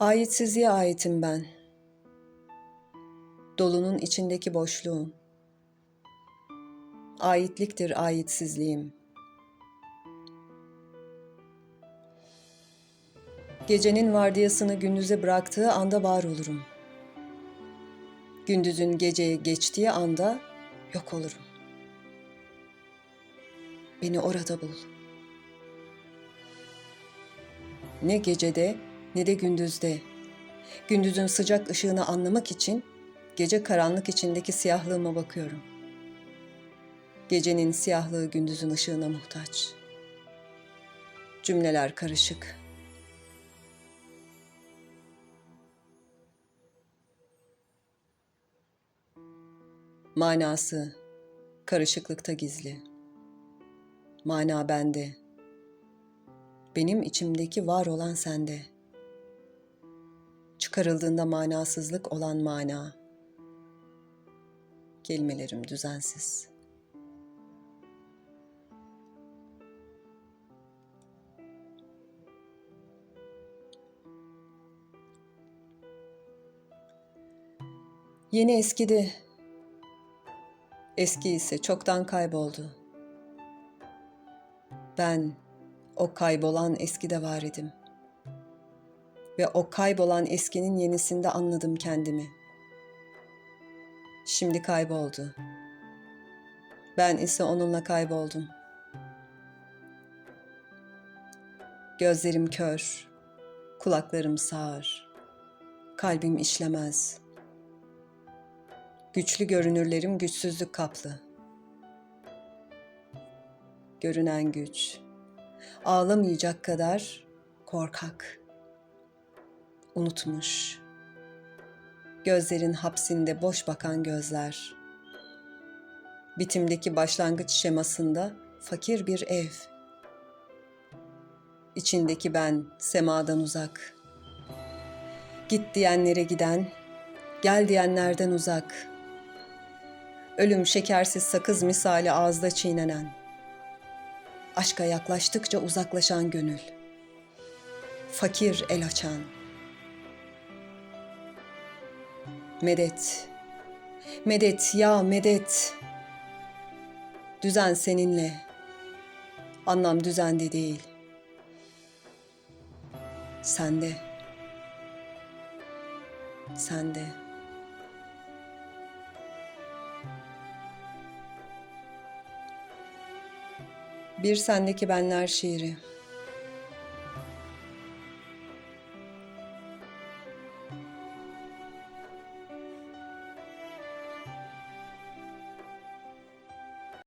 Aitsizliğe aitim ben. Dolunun içindeki boşluğum. Aitliktir aitsizliğim. Gecenin vardiyasını gündüze bıraktığı anda var olurum. Gündüzün geceye geçtiği anda yok olurum. Beni orada bul. Ne gecede ne de gündüzde. Gündüzün sıcak ışığını anlamak için gece karanlık içindeki siyahlığıma bakıyorum. Gecenin siyahlığı gündüzün ışığına muhtaç. Cümleler karışık. Manası karışıklıkta gizli. Mana bende. Benim içimdeki var olan sende. Çıkarıldığında manasızlık olan mana. Kelimelerim düzensiz. Yeni eskidi. Eski ise çoktan kayboldu. Ben o kaybolan eskide var idim. Ve o kaybolan eskinin yenisinde anladım kendimi. Şimdi kayboldu. Ben ise onunla kayboldum. Gözlerim kör, kulaklarım sağır, kalbim işlemez. Güçlü görünürlerim güçsüzlük kaplı. Görünen güç, ağlamayacak kadar korkak. Unutmuş. Gözlerin hapsinde boş bakan gözler. Bitimdeki başlangıç şemasında fakir bir ev. İçindeki ben semadan uzak. Git diyenlere giden, gel diyenlerden uzak. Ölüm şekersiz sakız misali ağızda çiğnenen. Aşka yaklaştıkça uzaklaşan gönül. Fakir el açan. Medet. Medet ya medet. Düzen seninle. Anlam düzende değil. Sende. Sende. Bir sendeki benler şiiri.